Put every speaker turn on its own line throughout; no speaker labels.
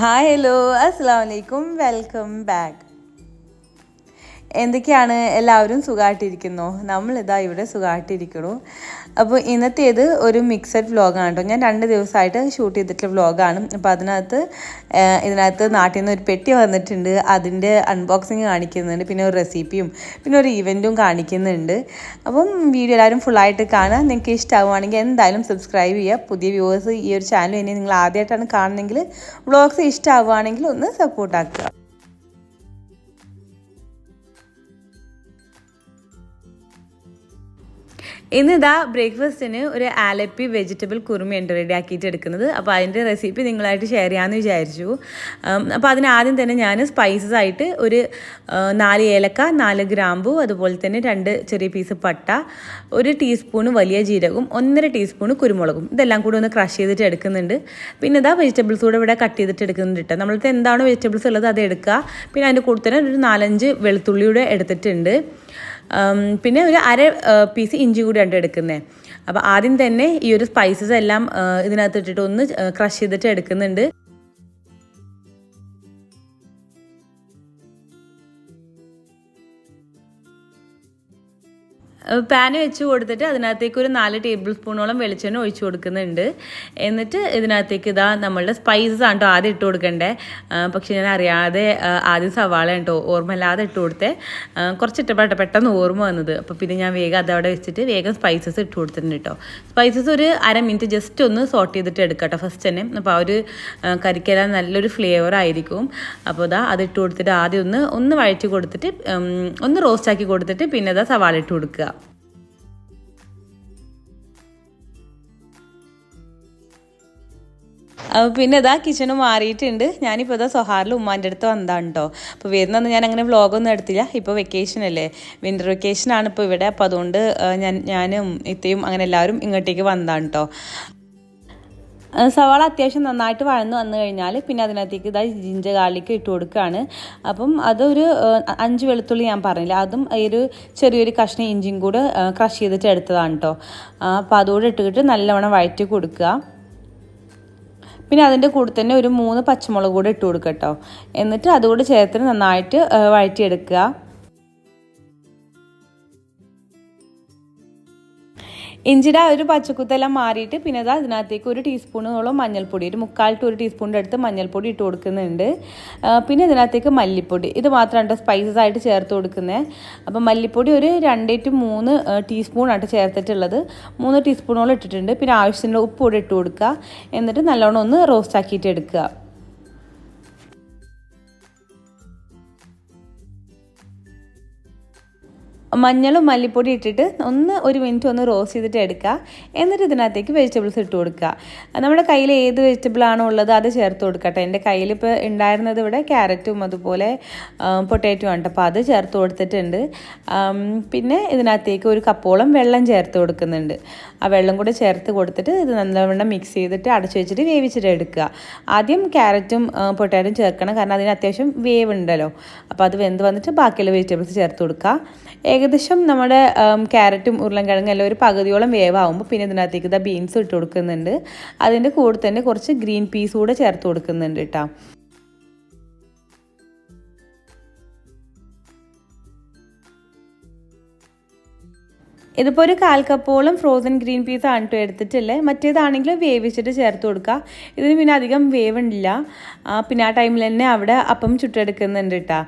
Hi hello അസ്സാം വലൈക്കും welcome back എന്തൊക്കെയാണ്? എല്ലാവരും സുഖമായിട്ടിരിക്കുന്നു നമ്മളിതാ ഇവിടെ സുഖമായിട്ടിരിക്കണു അപ്പോൾ ഇന്നത്തേത് ഒരു മിക്സഡ് വ്ലോഗാണ് കേട്ടോ ഞാൻ രണ്ട് ദിവസമായിട്ട് ഷൂട്ട് ചെയ്തിട്ടുള്ള വ്ലോഗാണ് അപ്പോൾ അതിനകത്ത് ഇതിനകത്ത് നാട്ടിൽ നിന്ന് ഒരു പെട്ടി വന്നിട്ടുണ്ട്. അതിന്റെ അൺബോക്സിങ് കാണിക്കുന്നുണ്ട്. പിന്നെ ഒരു റെസിപ്പിയും പിന്നെ ഒരു ഇവന്റും കാണിക്കുന്നുണ്ട്. അപ്പം വീഡിയോ എല്ലാവരും ഫുള്ളായിട്ട് കാണുക. നിങ്ങൾക്ക് ഇഷ്ടമാവുകയാണെങ്കിൽ എന്തായാലും സബ്സ്ക്രൈബ് ചെയ്യുക. പുതിയ വ്യൂവേഴ്സ് ഈ ഒരു ചാനൽ ഇനി നിങ്ങൾ ആദ്യമായിട്ടാണ് കാണുന്നതെങ്കിൽ വ്ളോഗ്സ് ഇഷ്ടമാവുകയാണെങ്കിൽ ഒന്ന് സപ്പോർട്ടാക്കുക ഇന്നിതാ ബ്രേക്ക്ഫാസ്റ്റിന് ഒരു ആലപ്പി വെജിറ്റബിൾ കുറുമയുണ്ട് റെഡി ആക്കിയിട്ട് എടുക്കുന്നത്. അപ്പോൾ അതിന്റെ റെസിപ്പി നിങ്ങളായിട്ട് ഷെയർ ചെയ്യാമെന്ന് വിചാരിച്ചു. അപ്പോൾ അതിന് ആദ്യം തന്നെ ഞാൻ സ്പൈസസ് ആയിട്ട് ഒരു നാല് ഏലക്ക നാല് ഗ്രാമ്പു അതുപോലെ തന്നെ രണ്ട് ചെറിയ പീസ് പട്ട ഒരു ടീസ്പൂണ് വലിയ ജീരകവും ഒന്നര ടീസ്പൂണ് കുരുമുളകും. ഇതെല്ലാം കൂടി ഒന്ന് ക്രഷ് ചെയ്തിട്ട് എടുക്കുന്നുണ്ട്. പിന്നെ ഇതാ വെജിറ്റബിൾസ് കൂടെ ഇവിടെ കട്ട് ചെയ്തിട്ട് എടുക്കുന്നുണ്ട് കേട്ടോ നമ്മളിപ്പോൾ എന്താണോ വെജിറ്റബിൾസ് ഉള്ളത് അത് എടുക്കുക. പിന്നെ അതിന്റെ കൂടെ തന്നെ ഒരു നാലഞ്ച് വെളുത്തുള്ളിയുടെ എടുത്തിട്ടുണ്ട്. പിന്നെ ഒരു അര പീസ് ഇഞ്ചി കൂടിയാണ് എടുക്കുന്നത് അപ്പോൾ ആദ്യം തന്നെ ഈ ഒരു സ്പൈസസ് എല്ലാം ഇതിനകത്ത് ഇട്ടിട്ട് ഒന്ന് ക്രഷ് ചെയ്തിട്ട് എടുക്കുന്നുണ്ട്. പാന് വെച്ച് കൊടുത്തിട്ട് അതിനകത്തേക്ക് ഒരു നാല് ടേബിൾ സ്പൂണോളം വെളിച്ചെണ്ണ ഒഴിച്ചു കൊടുക്കുന്നുണ്ട്. എന്നിട്ട് ഇതിനകത്തേക്ക് ഇതാ നമ്മളുടെ സ്പൈസസ് ആണ് കേട്ടോ ആദ്യം ഇട്ട് കൊടുക്കണ്ടേ. പക്ഷെ ഞാൻ അറിയാതെ ആദ്യം സവാള കേട്ടോ ഓർമ്മയില്ലാതെ ഇട്ട് കൊടുത്തേ. ആ, കുറച്ച് ഇട്ടപ്പെട്ട പെട്ടെന്ന് ഓർമ്മ വന്നത്. അപ്പോൾ പിന്നെ ഞാൻ വേഗം അതവിടെ വെച്ചിട്ട് വേഗം സ്പൈസസ് ഇട്ട് കൊടുത്തിട്ടുണ്ട് കേട്ടോ സ്പൈസസ് ഒരു അര മിനിറ്റ് ജസ്റ്റ് ഒന്ന് സോട്ട് ചെയ്തിട്ട് എടുക്കാം കേട്ടോ ഫസ്റ്റ് തന്നെ. അപ്പോൾ ആ ഒരു കരിക്കെല്ലാം നല്ലൊരു ഫ്ലേവർ ആയിരിക്കും. അപ്പോൾ ഇതാ ഇട്ട് കൊടുത്തിട്ട് ആദ്യം ഒന്ന് ഒന്ന് വഴറ്റി കൊടുത്തിട്ട് ഒന്ന് റോസ്റ്റാക്കി കൊടുത്തിട്ട് പിന്നെ ഇതാ സവാള ഇട്ട് കൊടുക്കുക. പിന്നെ ഇതാ കിച്ചണ് മാറിയിട്ടുണ്ട്. ഞാനിപ്പോൾ ഇതാ സൊഹാറിൽ ഉമ്മാന്റെ അടുത്ത് വന്നതാണ് കേട്ടോ അപ്പോൾ വരുന്നൊന്നും ഞാൻ അങ്ങനെ വ്ളോഗൊന്നും എടുത്തില്ല. ഇപ്പോൾ വെക്കേഷൻ അല്ലേ. വിന്റർ വെക്കേഷനാണ് ഇപ്പോൾ ഇവിടെ. അപ്പോൾ അതുകൊണ്ട് ഞാൻ ഞാനും ഇത്തയും അങ്ങനെ എല്ലാവരും ഇങ്ങോട്ടേക്ക് വന്നതാണ് കേട്ടോ സവാള അത്യാവശ്യം നന്നായിട്ട് വഴന്ന് വന്നു കഴിഞ്ഞാൽ പിന്നെ അതിനകത്തേക്ക് ഇതാ ജിഞ്ച ഗാർലിക്ക് ഇട്ട് കൊടുക്കുകയാണ് അപ്പം അതൊരു അഞ്ച് വെളുത്തുള്ളി ഞാൻ പറഞ്ഞില്ല. അതും ഒരു ചെറിയൊരു കഷ്ണം ഇഞ്ചിയും കൂടെ ക്രഷ് ചെയ്തിട്ട് എടുത്തതാണ് കേട്ടോ അപ്പോൾ അതുകൂടെ ഇട്ടിട്ട് നല്ലവണ്ണം വഴറ്റി കൊടുക്കുക. പിന്നെ അതിന്റെ കൂടെ തന്നെ ഒരു മൂന്ന് പച്ചമുളക് കൂടെ ഇട്ട് കൊടുക്കുക കേട്ടോ എന്നിട്ട് അതുകൂടെ ചേർത്ത് നന്നായിട്ട് വഴറ്റിയെടുക്കുക. ഇഞ്ചിയുടെ ആ ഒരു പച്ചക്കുത്തെല്ലാം മാറിയിട്ട് പിന്നെ അത് അതിനകത്തേക്ക് ഒരു ടീസ്പൂണോളം മഞ്ഞൾപ്പൊടി ഒരു മുക്കാൽ ടു ഒരു ടീസ്പൂണിന്റെ അടുത്ത് മഞ്ഞൾപ്പൊടി ഇട്ട് കൊടുക്കുന്നുണ്ട്. പിന്നെ ഇതിനകത്തേക്ക് മല്ലിപ്പൊടി. ഇത് മാത്രമാണ് സ്പൈസസ് ആയിട്ട് ചേർത്ത് കൊടുക്കുന്നത് അപ്പം മല്ലിപ്പൊടി ഒരു രണ്ട് ടു മൂന്ന് ടീസ്പൂണായിട്ട് ചേർത്തിട്ടുള്ളത്. മൂന്ന് ടീസ്പൂണോളം ഇട്ടിട്ടുണ്ട്. പിന്നെ ആവശ്യത്തിനുള്ള ഉപ്പ് കൂടെ ഇട്ട് കൊടുക്കുക. എന്നിട്ട് നല്ലോണം ഒന്ന് റോസ്റ്റ് ആക്കിയിട്ട് എടുക്കുക. മഞ്ഞളും മല്ലിപ്പൊടി ഇട്ടിട്ട് ഒന്ന് ഒരു മിനിറ്റ് ഒന്ന് റോസ്റ്റ് ചെയ്തിട്ട് എടുക്കുക. എന്നിട്ട് ഇതിനകത്തേക്ക് വെജിറ്റബിൾസ് ഇട്ട് കൊടുക്കുക. നമ്മുടെ കയ്യിൽ ഏത് വെജിറ്റബിൾ ആണോ ഉള്ളത് അത് ചേർത്ത് കൊടുക്കട്ടെ എന്റെ കയ്യിൽ ഇപ്പോൾ ഉണ്ടായിരുന്നത് ഇവിടെ ക്യാരറ്റും അതുപോലെ പൊട്ടാറ്റോ ആണ് അപ്പോൾ അത് ചേർത്ത് കൊടുത്തിട്ടുണ്ട്. പിന്നെ ഇതിനകത്തേക്ക് ഒരു കപ്പോളം വെള്ളം ചേർത്ത് കൊടുക്കുന്നുണ്ട്. ആ വെള്ളം കൂടെ ചേർത്ത് കൊടുത്തിട്ട് ഇത് നല്ലവണ്ണം മിക്സ് ചെയ്തിട്ട് അടച്ചു വെച്ചിട്ട് വേവിച്ചിട്ട് എടുക്കുക. ആദ്യം ക്യാരറ്റും പൊട്ടാറ്റോ ചേർക്കണം. കാരണം അതിന് അത്യാവശ്യം വേവ് ഉണ്ടല്ലോ അപ്പോൾ അത് വെന്ത് വന്നിട്ട് ബാക്കിയുള്ള വെജിറ്റബിൾസ് ചേർത്ത് കൊടുക്കുക. ഏകദേശം നമ്മുടെ ക്യാരറ്റും ഉരുളൻകിഴങ്ങും എല്ലാം ഒരു പകുതിയോളം വേവാകുമ്പോൾ പിന്നെ ഇതിനകത്തേക്ക് ഇതാ ബീൻസ് ഇട്ട് കൊടുക്കുന്നുണ്ട്. അതിന്റെ കൂടെ തന്നെ കുറച്ച് ഗ്രീൻ പീസ് കൂടെ ചേർത്ത് കൊടുക്കുന്നുണ്ട് കേട്ടോ. ഇതിപ്പോൾ ഒരു കാൽ കപ്പോളം ഫ്രോസൺ ഗ്രീൻ പീസ് ആണ് കേട്ടോ എടുത്തിട്ടില്ലേ മറ്റേതാണെങ്കിൽ വേവിച്ചിട്ട് ചേർത്ത് കൊടുക്കുക. ഇതിന് പിന്നെ അധികം വേവുണ്ടില്ല പിന്നെ ആ ടൈമിൽ തന്നെ അവിടെ അപ്പം ചുട്ടെടുക്കുന്നുണ്ട് കേട്ടോ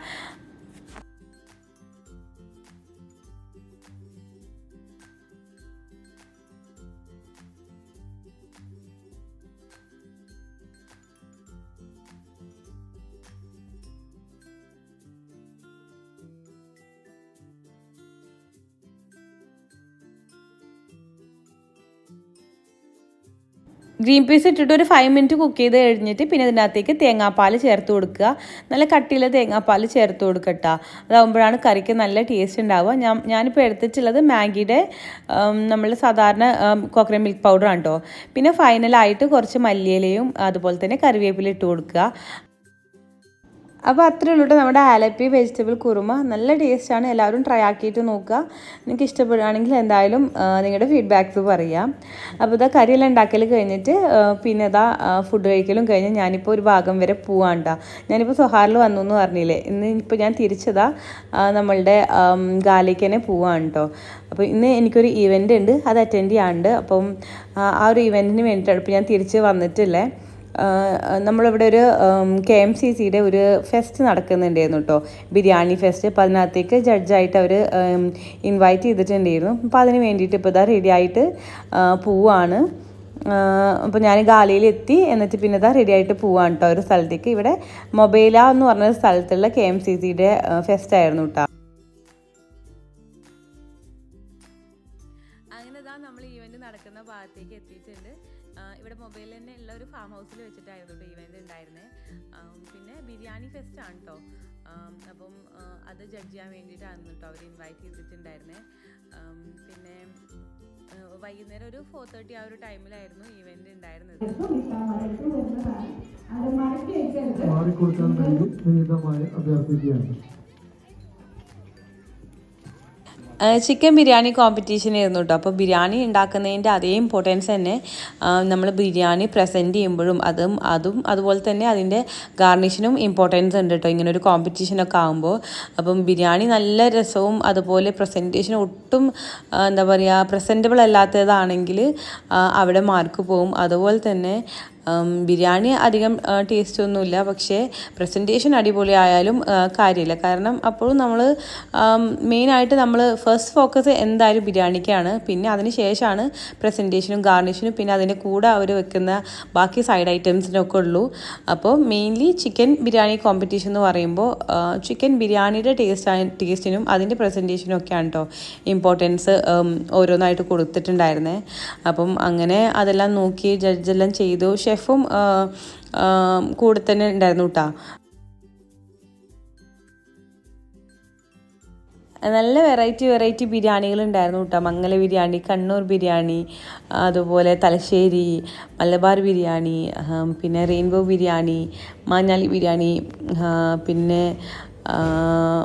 ഗ്രീൻ പീസ് ഇട്ടിട്ട് ഒരു ഫൈവ് മിനിറ്റ് കുക്ക് ചെയ്ത് കഴിഞ്ഞിട്ട് പിന്നെ ഇതിനകത്തേക്ക് തേങ്ങാപ്പാൽ ചേർത്ത് കൊടുക്കുക. നല്ല കട്ടിയുള്ള തേങ്ങാപ്പാൽ ചേർത്ത് കൊടുക്കട്ട. അതാകുമ്പോഴാണ് കറിക്ക് നല്ല ടേസ്റ്റ് ഉണ്ടാവുക. ഞാൻ ഞാനിപ്പോൾ എടുത്തിട്ടുള്ളത് മാഗിയുടെ നമ്മൾ സാധാരണ കോക്കനട്ട് മിൽക്ക് പൗഡറാണ് കേട്ടോ പിന്നെ ഫൈനലായിട്ട് കുറച്ച് മല്ലിയിലയും അതുപോലെ തന്നെ കറിവേപ്പില ഇട്ട് കൊടുക്കുക. അപ്പോൾ അത്രേ ഉള്ളൂ നമ്മുടെ ആലപ്പി വെജിറ്റബിൾ കുറുമ. നല്ല ടേസ്റ്റാണ് എല്ലാവരും ട്രൈ ആക്കിയിട്ട് നോക്കുക. നിങ്ങൾക്ക് ഇഷ്ടപ്പെടുകയാണെങ്കിൽ എന്തായാലും നിങ്ങളുടെ ഫീഡ്ബാക്ക്സ് പറയാം. അപ്പോൾ ഇതാ കറിയെല്ലാം ഉണ്ടാക്കൽ കഴിഞ്ഞിട്ട് പിന്നെ ഇതാ ഫുഡ് കഴിക്കലും കഴിഞ്ഞ് ഞാനിപ്പോൾ ഒരു ഭാഗം വരെ പോവാണ്ട ഞാനിപ്പോൾ സൊഹാറിൽ വന്നു എന്ന് പറഞ്ഞില്ലേ? ഇന്ന് ഇപ്പോൾ ഞാൻ തിരിച്ചതാ നമ്മളുടെ ഗാലേക്ക് തന്നെ പോവാണ് കേട്ടോ അപ്പോൾ ഇന്ന് എനിക്കൊരു ഈവന്റ് ഉണ്ട്. അത് അറ്റൻഡ് ചെയ്യാണ്ട് അപ്പം ആ, ഒരു ഈവന്റിന് വേണ്ടിയിട്ടാണ് ഇപ്പോൾ ഞാൻ തിരിച്ച് വന്നിട്ടില്ലേ നമ്മളിവിടെ ഒരു കെ എം സി സിയുടെ ഒരു ഫെസ്റ്റ് നടക്കുന്നുണ്ടായിരുന്നു കേട്ടോ ബിരിയാണി ഫെസ്റ്റ് അപ്പോൾ അതിനകത്തേക്ക് ജഡ്ജായിട്ട് അവർ ഇൻവൈറ്റ് ചെയ്തിട്ടുണ്ടായിരുന്നു. അപ്പോൾ അതിന് വേണ്ടിയിട്ട് ഇപ്പോൾ ഇതാ റെഡി ആയിട്ട് പോവാണ്. അപ്പോൾ ഞാൻ ഗാലയിലെത്തി. എന്നിട്ട് പിന്നെ ഇതാ റെഡി ആയിട്ട് പോവാണ് കേട്ടോ ഒരു സ്ഥലത്തേക്ക്. ഇവിടെ മൊബൈല എന്ന് പറഞ്ഞ സ്ഥലത്തുള്ള കെ എം സി സിയുടെ ഫെസ്റ്റ് ആയിരുന്നു കേട്ടോ ചെയ്യാൻ വേണ്ടിയിട്ടാണ് കേട്ടോ അവർ ഇൻവൈറ്റ് ചെയ്തിട്ടുണ്ടായിരുന്നത് പിന്നെ വൈകുന്നേരം ഒരു ഫോർ തേർട്ടി ആ ഒരു ടൈമിലായിരുന്നു ഈവെന്റ് ഉണ്ടായിരുന്നത്.
അഭ്യർത്ഥിക്കുകയാണ്.
ചിക്കൻ ബിരിയാണി കോമ്പറ്റീഷൻ ആയിരുന്നു കേട്ടോ അപ്പോൾ ബിരിയാണി ഉണ്ടാക്കുന്നതിന്റെ അതേ ഇമ്പോർട്ടൻസ് തന്നെ നമ്മൾ ബിരിയാണി പ്രസന്റ് ചെയ്യുമ്പോഴും അതും അതും അതുപോലെ തന്നെ അതിന്റെ ഗാർണിഷിനും ഇമ്പോർട്ടൻസ് ഉണ്ട് കേട്ടോ ഇങ്ങനെ ഒരു കോമ്പറ്റീഷനൊക്കെ ആകുമ്പോൾ അപ്പം ബിരിയാണി നല്ല രസവും അതുപോലെ പ്രസന്റേഷൻ ഒട്ടും എന്താ പറയുക പ്രസന്റബിൾ അല്ലാത്തതാണെങ്കിൽ അവിടെ മാർക്ക് പോവും അതുപോലെ തന്നെ ബിരിയാണി അധികം ടേസ്റ്റ് ഒന്നുമില്ല. പക്ഷേ പ്രസന്റേഷൻ അടിപൊളി ആയാലും കാര്യമില്ല. കാരണം അപ്പോഴും നമ്മൾ മെയിനായിട്ട് നമ്മൾ ഫസ്റ്റ് ഫോക്കസ് എന്തായാലും ബിരിയാണിക്കാണ്. പിന്നെ അതിന് ശേഷമാണ് പ്രസന്റേഷനും ഗാർണിഷനും പിന്നെ അതിന്റെ കൂടെ അവർ വെക്കുന്ന ബാക്കി സൈഡ് ഐറ്റംസിനൊക്കെ ഉള്ളൂ. അപ്പോൾ മെയിൻലി ചിക്കൻ ബിരിയാണി കോമ്പറ്റീഷൻ എന്ന് പറയുമ്പോൾ ചിക്കൻ ബിരിയാണിയുടെ ടേസ്റ്റ് ടേസ്റ്റിനും അതിന്റെ പ്രസന്റേഷനും ഒക്കെയാണ് കേട്ടോ ഇമ്പോർട്ടൻസ് ഓരോന്നായിട്ട് കൊടുത്തിട്ടുണ്ടായിരുന്നത് അപ്പം അങ്ങനെ അതെല്ലാം നോക്കി ജഡ്ജെല്ലാം ചെയ്തു. ഷെഫും ആ, കൂടെ തന്നെ ഉണ്ടായിരുന്നു കേട്ടോ നല്ല വെറൈറ്റി വെറൈറ്റി ബിരിയാണികൾ ഉണ്ടായിരുന്നു കേട്ടോ മംഗല ബിരിയാണി കണ്ണൂർ ബിരിയാണി അതുപോലെ തലശ്ശേരി മലബാർ ബിരിയാണി പിന്നെ റെയിൻബോ ബിരിയാണി മാഞ്ഞാലി ബിരിയാണി പിന്നെ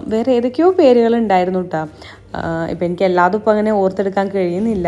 വേറെ ഏതൊക്കെയോ പേരുകൾ ഉണ്ടായിരുന്നു കേട്ടോ ഇപ്പം എനിക്ക് എല്ലാതും ഇപ്പം അങ്ങനെ ഓർത്തെടുക്കാൻ കഴിയുന്നില്ല.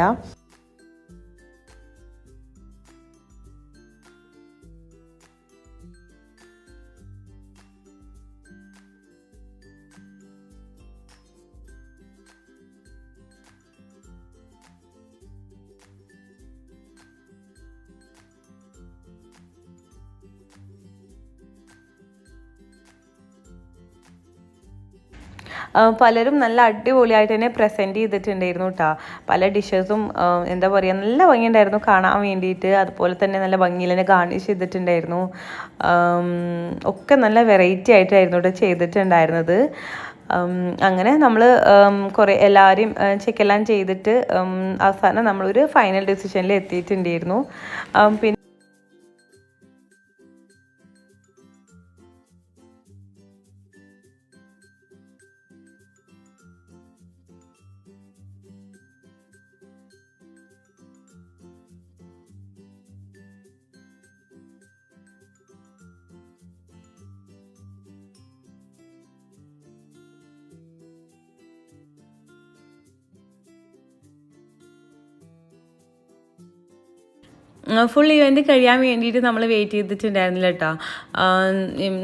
പലരും നല്ല അടിപൊളിയായിട്ട് തന്നെ പ്രസന്റ് ചെയ്തിട്ടുണ്ടായിരുന്നു കേട്ടോ പല ഡിഷസും എന്താ പറയുക നല്ല ഭംഗിയുണ്ടായിരുന്നു കാണാൻ വേണ്ടിയിട്ട്. അതുപോലെ തന്നെ നല്ല ഭംഗിയിൽ തന്നെ ഗാർണിഷ് ചെയ്തിട്ടുണ്ടായിരുന്നു. ഒക്കെ നല്ല വെറൈറ്റി ആയിട്ടായിരുന്നു കേട്ടോ ചെയ്തിട്ടുണ്ടായിരുന്നത്. അങ്ങനെ നമ്മൾ കുറേ എല്ലാവരെയും ചെക്കെല്ലാം ചെയ്തിട്ട് അവസാനം നമ്മളൊരു ഫൈനൽ ഡിസിഷനിൽ എത്തിയിട്ടുണ്ടായിരുന്നു. പിന്നെ ഫുൾ ഇവന്റ് കഴിയാൻ വേണ്ടിയിട്ട് നമ്മൾ വെയിറ്റ് ചെയ്തിട്ടുണ്ടായിരുന്നില്ല കേട്ടോ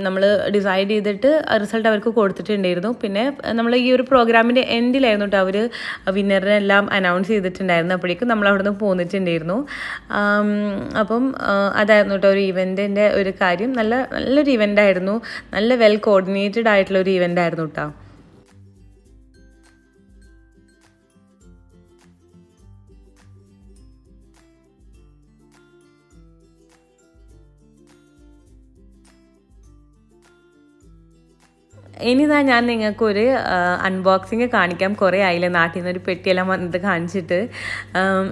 നമ്മൾ ഡിസൈഡ് ചെയ്തിട്ട് റിസൾട്ട് അവർക്ക് കൊടുത്തിട്ടുണ്ടായിരുന്നു. പിന്നെ നമ്മൾ ഈ ഒരു പ്രോഗ്രാമിന്റെ എൻഡിലായിരുന്നു കേട്ടോ അവർ വിന്നറിനെല്ലാം അനൗൺസ് ചെയ്തിട്ടുണ്ടായിരുന്നു അപ്പോഴേക്കും നമ്മൾ അവിടെ നിന്ന് പോന്നിട്ടുണ്ടായിരുന്നു അപ്പം അതായിരുന്നു കേട്ടോ ഒരു ഇവന്റിന്റെ ഒരു കാര്യം. നല്ല നല്ലൊരു ഇവന്റ് ആയിരുന്നു. നല്ല വെൽ കോർഡിനേറ്റഡ് ആയിട്ടുള്ള ഒരു ഇവന്റ് ആയിരുന്നു കേട്ടോ ഇനിതാ ഞാൻ നിങ്ങൾക്കൊരു അൺബോക്സിങ് കാണിക്കാം. കുറേ ആയില്ലേ? നാട്ടിൽ നിന്ന് ഒരു പെട്ടിയെല്ലാം വന്നത് കാണിച്ചിട്ട്.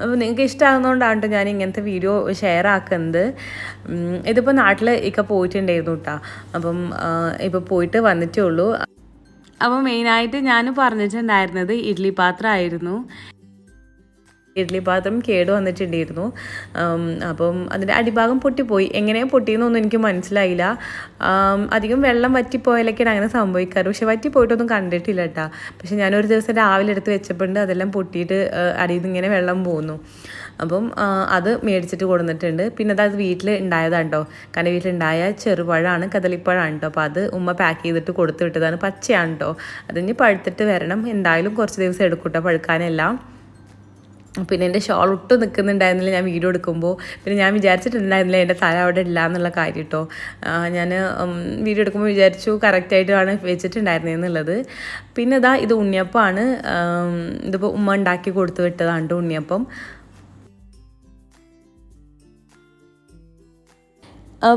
അപ്പോൾ നിങ്ങൾക്ക് ഇഷ്ടമാകുന്നതുകൊണ്ടാണ് ഞാൻ ഇങ്ങനത്തെ വീഡിയോ ഷെയർ ആക്കുന്നത്. ഇതിപ്പോൾ നാട്ടിൽ ഇക്ക പോയിട്ടുണ്ടായിരുന്നു കേട്ടോ അപ്പം ഇപ്പോൾ പോയിട്ട് വന്നിട്ടേ ഉള്ളൂ. അപ്പോൾ മെയിനായിട്ട് ഞാൻ പറഞ്ഞിട്ടുണ്ടായിരുന്നത് ഇഡ്ലി പാത്രമായിരുന്നു ഇഡ്ഡലി പാത്രം കേട് വന്നിട്ടുണ്ടായിരുന്നു. അപ്പം അതിന്റെ അടിഭാഗം പൊട്ടിപ്പോയി. എങ്ങനെയാണ് പൊട്ടിയെന്നൊന്നും എനിക്ക് മനസ്സിലായില്ല. അധികം വെള്ളം വറ്റിപ്പോയാലൊക്കെയാണ് അങ്ങനെ സംഭവിക്കാറ്. പക്ഷെ വറ്റിപ്പോയിട്ടൊന്നും കണ്ടിട്ടില്ല കേട്ടോ. പക്ഷെ ഞാനൊരു ദിവസം രാവിലെ എടുത്ത് വെച്ചപ്പോണ്ട് അതെല്ലാം പൊട്ടിയിട്ട് അടിയിൽ നിന്ന് ഇങ്ങനെ വെള്ളം പോകുന്നു അപ്പം അത് മേടിച്ചിട്ട് കൊടുത്തിട്ടുണ്ട് പിന്നെ അത് വീട്ടിൽ ഉണ്ടായതാണ് കേട്ടോ കാരണം വീട്ടിലുണ്ടായ ചെറുപഴമാണ് കദളിപ്പഴമാണ് കേട്ടോ അപ്പോൾ അത് ഉമ്മ പാക്ക് ചെയ്തിട്ട് കൊടുത്തു വിട്ടതാണ് പച്ചയാണ് കേട്ടോ അതിന് പഴുത്തിട്ട് വരണം. എന്തായാലും കുറച്ച് ദിവസം എടുക്കും കേട്ടോ പഴുക്കാനെല്ലാം. പിന്നെ എന്റെ ഷോൾ ഒട്ടും നിൽക്കുന്നുണ്ടായിരുന്നില്ല ഞാൻ വീഡിയോ എടുക്കുമ്പോൾ. പിന്നെ ഞാൻ വിചാരിച്ചിട്ടുണ്ടായിരുന്നില്ല എന്റെ തല അവിടെ ഇല്ല എന്നുള്ള കാര്യം കേട്ടോ. ഞാൻ വീഡിയോ എടുക്കുമ്പോൾ വിചാരിച്ചു കറക്റ്റായിട്ടാണ് വെച്ചിട്ടുണ്ടായിരുന്നത് എന്നുള്ളത്. പിന്നെ ഇതാ ഇത് ഉണ്ണിയപ്പമാണ് ഇതിപ്പോൾ ഉമ്മ ഉണ്ടാക്കി കൊടുത്തു വിട്ടതാണ് ട്ടോ ഉണ്ണിയപ്പം.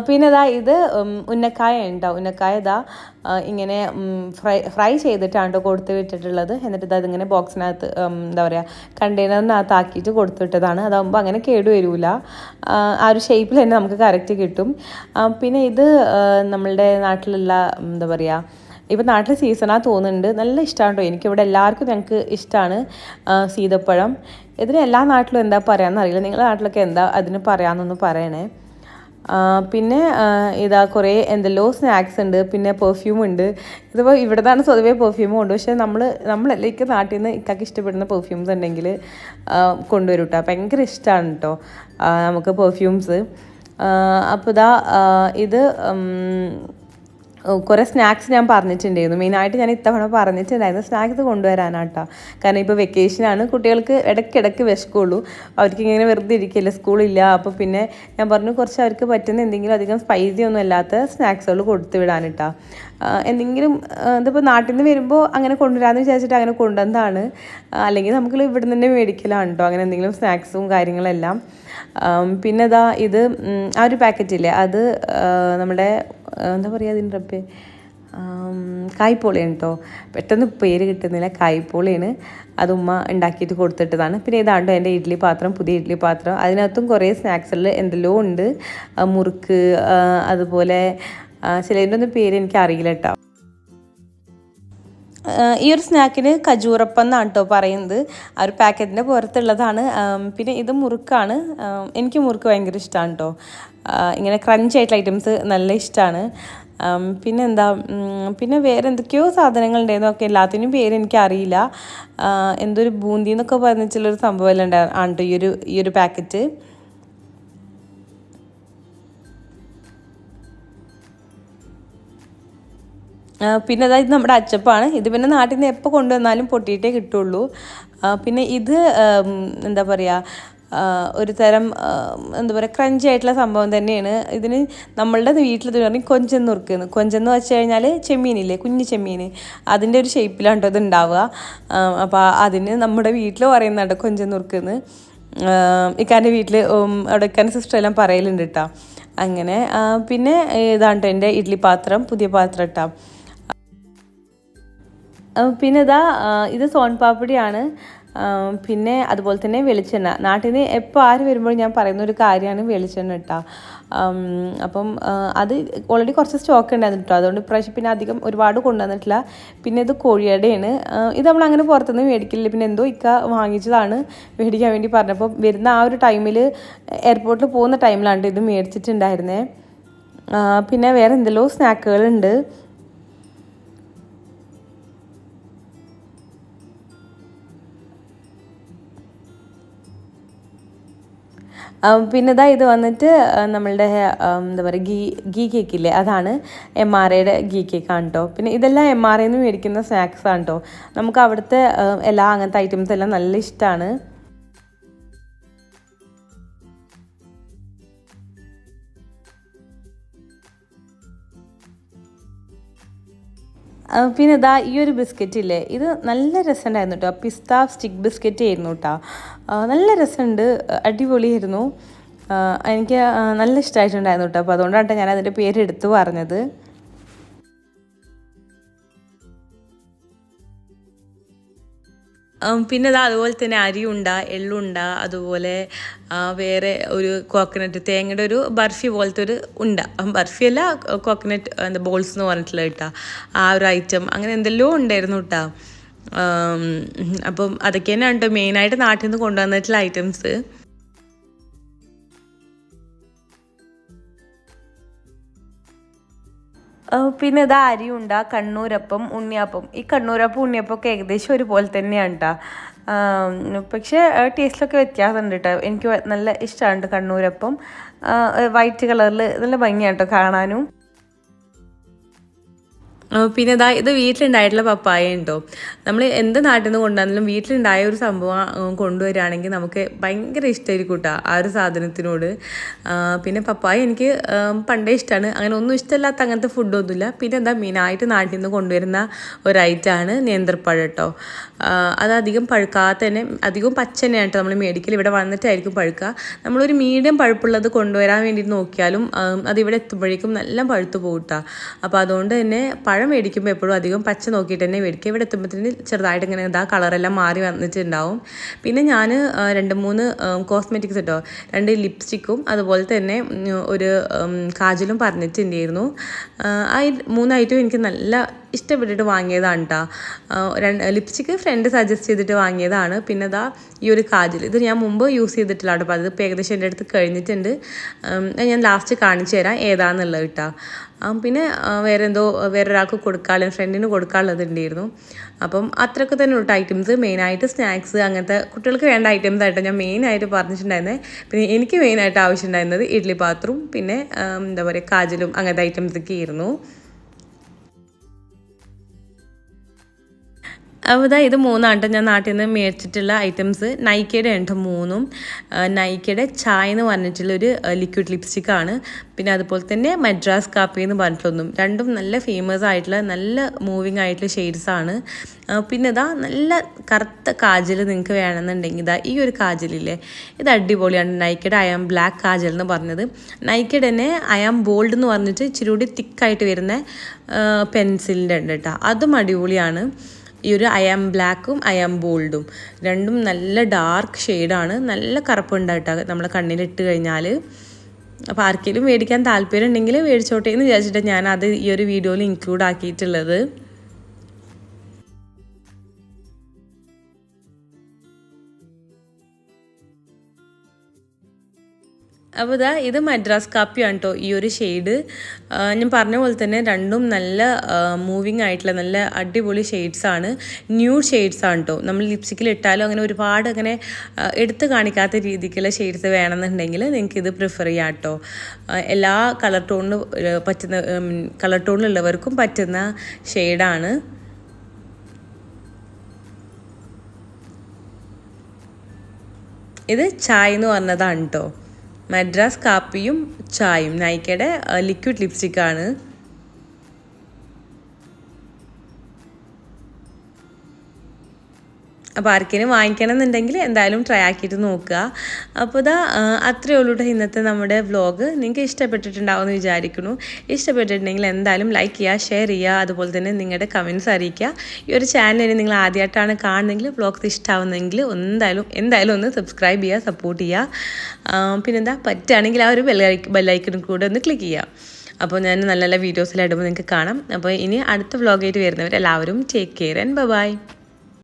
പിന്നെ ഇതാ ഇത് ഉന്നക്കായ ഉണ്ടാവും ഉന്നക്കായ ഇതാ ഇങ്ങനെ ഫ്രൈ ഫ്രൈ ചെയ്തിട്ടാണ് കൊടുത്തു വിട്ടിട്ടുള്ളത്. എന്നിട്ട് ഇതാ ഇതിങ്ങനെ ബോക്സിനകത്ത് എന്താ പറയുക കണ്ടെയ്നറിനകത്ത് ആക്കിയിട്ട് കൊടുത്തു വിട്ടതാണ്. അതാകുമ്പോൾ അങ്ങനെ കേടുവരില്ല ആ ഒരു ഷേപ്പിൽ തന്നെ നമുക്ക് കറക്റ്റ് കിട്ടും. പിന്നെ ഇത് നമ്മളുടെ നാട്ടിലുള്ള എന്താ പറയുക ഇപ്പം നാട്ടിൽ സീസണാ തോന്നുന്നുണ്ട്. നല്ല ഇഷ്ടമാണ് കേട്ടോ എനിക്കിവിടെ എല്ലാവർക്കും ഞങ്ങൾക്ക് ഇഷ്ടമാണ് സീതപ്പഴം. ഇതിന് എല്ലാ നാട്ടിലും എന്താ പറയാമെന്നറിയില്ല നിങ്ങളുടെ നാട്ടിലൊക്കെ എന്താ അതിന് പറയാമെന്നൊന്ന് പറയണേ. പിന്നെ ഇതാ കുറേ എന്തെല്ലോ സ്നാക്സ് ഉണ്ട് പിന്നെ പെർഫ്യൂം ഉണ്ട്. ഇതിപ്പോൾ ഇവിടെ നിന്നാണ് സ്വതവേ പെർഫ്യൂമും ഉണ്ട് പക്ഷേ നമ്മൾ നമ്മളല്ല ഇക്ക നാട്ടിൽ നിന്ന് ഇക്കാക്ക് ഇഷ്ടപ്പെടുന്ന പെർഫ്യൂംസ് ഉണ്ടെങ്കിൽ കൊണ്ടുവരും കേട്ടോ ഭയങ്കര ഇഷ്ടമാണ് കേട്ടോ നമുക്ക് പെർഫ്യൂംസ് അപ്പോൾ ഇതാ ഇത് കുറേ സ്നാക്സ് ഞാൻ പറഞ്ഞിട്ടുണ്ടായിരുന്നു. മെയിനായിട്ട് ഞാൻ ഇത്തവണ പറഞ്ഞിട്ടുണ്ടായിരുന്നു സ്നാക്സ് കൊണ്ടുവരാനാട്ടോ. കാരണം ഇപ്പോൾ വെക്കേഷനാണ് കുട്ടികൾക്ക് ഇടയ്ക്കിടയ്ക്ക് വിശക്കുള്ളൂ. അവർക്ക് ഇങ്ങനെ വെറുതെ ഇരിക്കില്ല സ്കൂളില്ല അപ്പോൾ പിന്നെ ഞാൻ പറഞ്ഞു കുറച്ച് അവർക്ക് പറ്റുന്ന എന്തെങ്കിലും അധികം സ്പൈസി ഒന്നും അല്ലാത്ത സ്നാക്സുകൾ കൊടുത്തു വിടാനിട്ടാ. എന്തെങ്കിലും ഇതിപ്പോൾ നാട്ടിൽ നിന്ന് വരുമ്പോൾ അങ്ങനെ കൊണ്ടുവരാമെന്ന് വിചാരിച്ചിട്ട് അങ്ങനെ കൊണ്ടുവന്നതാണ്. അല്ലെങ്കിൽ നമുക്ക് ഇവിടെ നിന്ന് തന്നെ മേടിക്കലാണ് കേട്ടോ അങ്ങനെ എന്തെങ്കിലും സ്നാക്സും കാര്യങ്ങളെല്ലാം. പിന്നെ ഇതാ ഇത് ആ ഒരു പാക്കറ്റില്ലേ അത് നമ്മുടെ എന്താ പറയുക അതിന്റെ റബ്ബേ? കായ്പോളയാണ് കേട്ടോ പെട്ടെന്ന് പേര് കിട്ടുന്നില്ല. കായ്പോളയാണ്. അത് ഉമ്മ ഉണ്ടാക്കിയിട്ട് കൊടുത്തിട്ടതാണ്. പിന്നെ ഇതാണ്ടോ എന്റെ ഇഡ്ഡലി പാത്രം പുതിയ ഇഡ്ഡലി പാത്രം. അതിനകത്തും കുറേ സ്നാക്സുകൾ എന്തെല്ലോ ഉണ്ട്. മുറുക്ക് അതുപോലെ ചിലതിന്റെ ഒന്നും പേര് എനിക്ക് അറിയില്ല കേട്ടോ ഈ ഒരു സ്നാക്കിന് കജൂറപ്പം എന്നാണ് കേട്ടോ പറയുന്നത്. ആ ഒരു പാക്കറ്റിന്റെ പുറത്തുള്ളതാണ്. പിന്നെ ഇത് മുറുക്കാണ്. എനിക്ക് മുറുക്ക് ഭയങ്കര ഇഷ്ടമാണ് കേട്ടോ ഇങ്ങനെ ക്രഞ്ച് ആയിട്ടുള്ള ഐറ്റംസ് നല്ല ഇഷ്ടമാണ് പിന്നെ എന്താ പിന്നെ വേറെ എന്തൊക്കെയോ സാധനങ്ങളുണ്ടായിരുന്നു ഒക്കെ എല്ലാത്തിനും പേര് എനിക്കറിയില്ല. ആഹ് എന്തോ ഒരു ബൂന്തി എന്നൊക്കെ പറഞ്ഞിട്ടുള്ളൊരു സംഭവം ഉണ്ടായിരുന്നു ആണ് ട്ടോ ഈ ഒരു ഈ ഒരു പാക്കറ്റ്. പിന്നെ അതായത് നമ്മുടെ അച്ചപ്പാണ്. ഇത് പിന്നെ നാട്ടിൽ നിന്ന് എപ്പോൾ കൊണ്ടുവന്നാലും പൊട്ടിയിട്ടേ കിട്ടുള്ളൂ. പിന്നെ ഇത് എന്താ പറയുക ഒരു തരം എന്താ പറയുക ക്രഞ്ചി ആയിട്ടുള്ള സംഭവം തന്നെയാണ്. ഇതിന് നമ്മളുടെ വീട്ടിൽ പറഞ്ഞാൽ കൊഞ്ചെന്ന് നുറുക്കുന്നു കൊഞ്ചെന്ന് വെച്ച് കഴിഞ്ഞാൽ ചെമ്മീനില്ലേ കുഞ്ഞു ചെമ്മീൻ അതിന്റെ ഒരു ഷേപ്പിലാണ് കേട്ടോ ഇത് ഉണ്ടാവുക. അപ്പോൾ അതിന് നമ്മുടെ വീട്ടിൽ പറയുന്നുണ്ട് കൊഞ്ചെന്ന് നുറുക്കുന്നു. ഇക്കാന്റെ വീട്ടിൽ അവിടെ ഇക്കാന്റെ സിസ്റ്റർ എല്ലാം പറയലുണ്ട് കേട്ടോ അങ്ങനെ പിന്നെ ഇതാണ് എന്റെ ഇഡ്ഡലി പാത്രം? പുതിയ പാത്രം ഇട്ടാ പിന്നെ ഇതാ ഇത് സോൺ പാപ്പടിയാണ് പിന്നെ അതുപോലെ തന്നെ വെളിച്ചെണ്ണ. നാട്ടിൽ നിന്ന് എപ്പോൾ ആര് വരുമ്പോഴും ഞാൻ പറയുന്ന ഒരു കാര്യമാണ് വെളിച്ചെണ്ണ കേട്ടോ അപ്പം അത് ഓൾറെഡി കുറച്ച് സ്റ്റോക്ക് ഉണ്ടായിരുന്നു കേട്ടോ അതുകൊണ്ട് ഇപ്രാവശ്യം പിന്നെ അധികം ഒരുപാട് കൊണ്ടുവന്നിട്ടില്ല. പിന്നെ ഇത് കോഴിയുടെയാണ് ഇത് നമ്മൾ അങ്ങനെ പുറത്തുനിന്ന് മേടിക്കില്ല. പിന്നെ എന്തോ ഇക്ക വാങ്ങിച്ചതാണ് മേടിക്കാൻ വേണ്ടി പറഞ്ഞപ്പോൾ വരുന്ന ആ ഒരു ടൈമിൽ എയർപോർട്ടിൽ പോകുന്ന ടൈമിലാണ് ഇത് മേടിച്ചിട്ടുണ്ടായിരുന്നേ. പിന്നെ വേറെ എന്തെല്ലോ സ്നാക്കുകളുണ്ട് പിന്നെ ഇതാ ഇത് വന്നിട്ട് നമ്മളുടെ എന്താ പറയുക ഗീ ഗീ കേക്ക് ഇല്ലേ? അതാണ് എം ആർ ഐയുടെ ഗീ കേക്കാണ് കേട്ടോ പിന്നെ ഇതെല്ലാം എം ആർ ഐന്ന് മേടിക്കുന്ന സ്നാക്സ് ആണ് കേട്ടോ നമുക്ക് അവിടുത്തെ എല്ലാ അങ്ങനത്തെ ഐറ്റംസ് എല്ലാം നല്ല ഇഷ്ടമാണ് പിന്നെ ഇതാ ഈ ഒരു ബിസ്ക്കറ്റ് ഇല്ലേ ഇത് നല്ല രസമുണ്ടായിരുന്നു കേട്ടോ പിസ്ത സ്റ്റിക്ക് ബിസ്ക്കറ്റ് ആയിരുന്നു കേട്ടോ നല്ല രസമുണ്ട് അടിപൊളിയായിരുന്നു. എനിക്ക് നല്ല ഇഷ്ടമായിട്ടുണ്ടായിരുന്നു കേട്ടോ അപ്പോൾ അതുകൊണ്ടാണ് ഞാൻ അതിന്റെ പേര് എടുത്തു പറഞ്ഞത്. പിന്നെ അത് അതുപോലെ തന്നെ അരിയുണ്ട എള്ളുണ്ട അതുപോലെ വേറെ ഒരു കോക്കനട്ട് തേങ്ങയുടെ ഒരു ബർഫി പോലത്തെ ഒരു ഉണ്ട. ബർഫി അല്ല കോക്കനട്ട് എന്താ ബോൾസ് എന്ന് പറഞ്ഞിട്ടുള്ള കേട്ടോ. ആ ഒരു ഐറ്റം അങ്ങനെ എന്തെല്ലോ ഉണ്ടായിരുന്നു കേട്ടോ. അപ്പം അതൊക്കെ തന്നെയാണ് കേട്ടോ മെയിനായിട്ട് നാട്ടിൽ നിന്ന് കൊണ്ടുവന്നിട്ടുള്ള ഐറ്റംസ് പിന്നെ ഇത് അരിയുണ്ട കണ്ണൂരപ്പം ഉണ്ണിയപ്പം. ഈ കണ്ണൂരപ്പം ഉണ്ണിയപ്പം ഒക്കെ ഏകദേശം ഒരുപോലെ തന്നെയാണ് കേട്ടോ പക്ഷേ ടേസ്റ്റിലൊക്കെ വ്യത്യാസമുണ്ട് കേട്ടോ എനിക്ക് നല്ല ഇഷ്ടമാണ് കണ്ണൂരപ്പം. വൈറ്റ് കളറിൽ നല്ല ഭംഗിയാണ് കേട്ടോ കാണാനും. പിന്നെ ഇതാ ഇത് വീട്ടിലുണ്ടായിട്ടുള്ള പപ്പായ ഉണ്ടോ? നമ്മൾ എന്ത് നാട്ടിൽ നിന്ന് കൊണ്ടുവന്നാലും വീട്ടിലുണ്ടായ ഒരു സംഭവം കൊണ്ടുവരികയാണെങ്കിൽ നമുക്ക് ഭയങ്കര ഇഷ്ടമായിരിക്കും കേട്ടോ ആ ഒരു സാധനത്തിനോട്. പിന്നെ പപ്പായ എനിക്ക് പണ്ടേ ഇഷ്ടമാണ്. അങ്ങനെ ഒന്നും ഇഷ്ടമല്ലാത്ത അങ്ങനത്തെ ഫുഡൊന്നുമില്ല പിന്നെ എന്താ മെയിനായിട്ട് നാട്ടിൽ നിന്ന് കൊണ്ടുവരുന്ന ഒരു ഐറ്റമാണ് നേന്ത്രപ്പഴം കേട്ടോ. അത് അധികം പഴുക്കാത്ത തന്നെ അധികം പച്ച തന്നെയാണ് കേട്ടോ നമ്മൾ മേടിക്കൽ ഇവിടെ വന്നിട്ടായിരിക്കും പഴുക്കുക. നമ്മളൊരു മീഡിയം പഴുപ്പുള്ളത് കൊണ്ടുവരാൻ വേണ്ടിയിട്ട് നോക്കിയാലും അത് ഇവിടെ എത്തുമ്പോഴേക്കും നല്ല പഴുത്ത് പോകട്ടാ അപ്പോൾ അതുകൊണ്ട് തന്നെ മേടിക്കുമ്പോൾ എപ്പോഴും അധികം പച്ച നോക്കിയിട്ട് തന്നെ മേടിക്കുക ഇവിടെ എത്തുമ്പോഴത്തേന് ചെറുതായിട്ട് ഇങ്ങനെ ഇതാ കളറെല്ലാം മാറി വന്നിട്ടുണ്ടാവും. പിന്നെ ഞാൻ രണ്ട് മൂന്ന് കോസ്മെറ്റിക്സ് കേട്ടോ രണ്ട് ലിപ്സ്റ്റിക്കും അതുപോലെ തന്നെ ഒരു കാജലും പറഞ്ഞിട്ടുണ്ടായിരുന്നു. ആ, മൂന്ന് ഐറ്റം എനിക്ക് നല്ല ഇഷ്ടപ്പെട്ടിട്ട് വാങ്ങിയതാണ് കേട്ടോ ലിപ്സ്റ്റിക്ക് ഫ്രണ്ട് സജസ്റ്റ് ചെയ്തിട്ട് വാങ്ങിയതാണ്. പിന്നെ അതാ ഈ ഒരു കാജൽ. ഇത് ഞാൻ മുമ്പ് യൂസ് ചെയ്തിട്ടില്ല കേട്ടോ അപ്പോൾ അത് ഏകദേശം എന്റെ അടുത്ത് കഴിഞ്ഞിട്ടുണ്ട്. ഞാൻ ലാസ്റ്റ് കാണിച്ചു തരാം. ഏതാണെന്നുള്ളത് കേട്ടോ പിന്നെ വേറെ എന്തോ വേറൊരാൾക്ക് കൊടുക്കാനുള്ള ഫ്രണ്ടിന് കൊടുക്കാനുള്ളത് ഉണ്ടായിരുന്നു. അപ്പം അത്രയൊക്കെ തന്നെ ഉള്ള ഐറ്റംസ് മെയിനായിട്ട് സ്നാക്സ് അങ്ങനത്തെ കുട്ടികൾക്ക് വേണ്ട ഐറ്റംസ് ആയിട്ട് ഞാൻ മെയിനായിട്ട് പറഞ്ഞിട്ടുണ്ടായിരുന്നത് പിന്നെ എനിക്ക് മെയിനായിട്ട് ആവശ്യമുണ്ടായിരുന്നത് ഇഡ്ഡലി പാത്രവും പിന്നെ എന്താ പറയുക കാജലും അങ്ങനത്തെ ഐറ്റംസൊക്കെ ആയിരുന്നു. അപ്പോൾ ഇതാ ഇത് മൂന്നാട്ടോ. ഞാൻ നാട്ടിൽ നിന്ന് മേടിച്ചിട്ടുള്ള ഐറ്റംസ് നൈക്കയുടെ ഉണ്ട് മൂന്നും. നൈക്കയുടെ ചായ എന്ന് പറഞ്ഞിട്ടുള്ളൊരു ലിക്വിഡ് ലിപ്സ്റ്റിക്കാണ് പിന്നെ അതുപോലെ തന്നെ മദ്രാസ് കാപ്പി എന്ന് പറഞ്ഞിട്ടൊന്നും രണ്ടും നല്ല ഫേമസ് ആയിട്ടുള്ള നല്ല മൂവിങ് ആയിട്ടുള്ള ഷെയ്ഡ്സ് ആണ്. പിന്നെ ഇതാ നല്ല കറുത്ത കാജൽ നിങ്ങൾക്ക് വേണമെന്നുണ്ടെങ്കിൽ ഇതാ ഈ ഒരു കാജലില്ലേ? ഇത് അടിപൊളിയാണ്. നൈക്കയുടെ ഐ ആം ബ്ലാക്ക് കാജൽ എന്ന് പറഞ്ഞത്. നൈക്കയുടെ തന്നെ ഐ ആം ബോൾഡ് എന്ന് പറഞ്ഞിട്ട് ഇച്ചിരി കൂടി തിക്കായിട്ട് വരുന്ന പെൻസിലിന്റെ ഉണ്ട് കേട്ടോ. അതും അടിപൊളിയാണ്. ഈ ഒരു ഐ ആം ബ്ലാക്കും ഐ ആം ബോൾഡും രണ്ടും നല്ല ഡാർക്ക് ഷെയ്ഡാണ് നല്ല കറുപ്പുണ്ട് കേട്ടോ. നമ്മളെ കണ്ണിലിട്ട് കഴിഞ്ഞാൽ അപ്പോൾ ആർക്കെങ്കിലും മേടിക്കാൻ താല്പര്യം ഉണ്ടെങ്കിൽ മേടിച്ചോട്ടെ എന്ന് വിചാരിച്ചിട്ട് ഞാൻ അത് ഈ ഒരു വീഡിയോയിൽ ഇൻക്ലൂഡ് ആക്കിയിട്ടുള്ളത്. അപ്പോൾ ഇതാ ഇത് മദ്രാസ് കാപ്പിയാണ് കേട്ടോ ഈ ഒരു ഷെയ്ഡ്. ഞാൻ പറഞ്ഞ പോലെ തന്നെ രണ്ടും നല്ല മൂവിങ് ആയിട്ടുള്ള നല്ല അടിപൊളി ഷെയ്ഡ്സ് ആണ്. ന്യൂ ഷെയ്ഡ്സ് ആണ് കേട്ടോ നമ്മൾ ലിപ്സ്റ്റിക്കിൽ ഇട്ടാലും അങ്ങനെ ഒരുപാട് അങ്ങനെ എടുത്ത് കാണിക്കാത്ത രീതിക്കുള്ള ഷെയ്ഡ്സ് വേണമെന്നുണ്ടെങ്കിൽ നിങ്ങൾക്ക് ഇത് പ്രിഫർ ചെയ്യാം കേട്ടോ എല്ലാ കളർ ടോണിന് പറ്റുന്ന കളർ ടോണിലുള്ളവർക്കും പറ്റുന്ന ഷെയ്ഡാണ് ഇത് ചായ എന്ന് പറഞ്ഞതാണ് കേട്ടോ മദ്രാസ് കാപ്പിയും ചായയും. നൈക്കയുടെ ലിക്വിഡ് ലിപ്സ്റ്റിക്കാണ് അപ്പോൾ ആർക്കെങ്കിലും വാങ്ങിക്കണം എന്നുണ്ടെങ്കിൽ എന്തായാലും ട്രൈ ആക്കിയിട്ട് നോക്കുക. അപ്പോൾ ഇതാ അത്രയേ ഉള്ളൂ ഇന്നത്തെ നമ്മുടെ വ്ലോഗ് നിങ്ങൾക്ക് ഇഷ്ടപ്പെട്ടിട്ടുണ്ടാവും എന്ന് വിചാരിക്കുന്നു. ഇഷ്ടപ്പെട്ടിട്ടുണ്ടെങ്കിൽ എന്തായാലും ലൈക്ക് ചെയ്യുക ഷെയർ ചെയ്യുക അതുപോലെ തന്നെ നിങ്ങളുടെ കമന്റ്സ് അറിയിക്കുക. ഈ ഒരു ചാനലിന് നിങ്ങൾ ആദ്യമായിട്ടാണ് കാണുന്നതെങ്കിൽ വ്ലോഗ് ഇഷ്ടമാവുന്നെങ്കിൽ എന്തായാലും എന്തായാലും ഒന്ന് സബ്സ്ക്രൈബ് ചെയ്യുക സപ്പോർട്ട് ചെയ്യുക. പിന്നെ പിന്നെന്താ പറ്റുകയാണെങ്കിൽ ആ ഒരു ബെല്ലൈ ബെല്ലൈക്കണും കൂടെ ഒന്ന് ക്ലിക്ക് ചെയ്യുക. അപ്പോൾ ഞാൻ നല്ല നല്ല വീഡിയോസിലിടുമ്പോൾ നിങ്ങൾക്ക് കാണാം. അപ്പോൾ ഇനി അടുത്ത വ്ലോഗായിട്ട് വരുന്നവർ എല്ലാവരും ടേക്ക് കെയർ ആൻഡ് ബൈ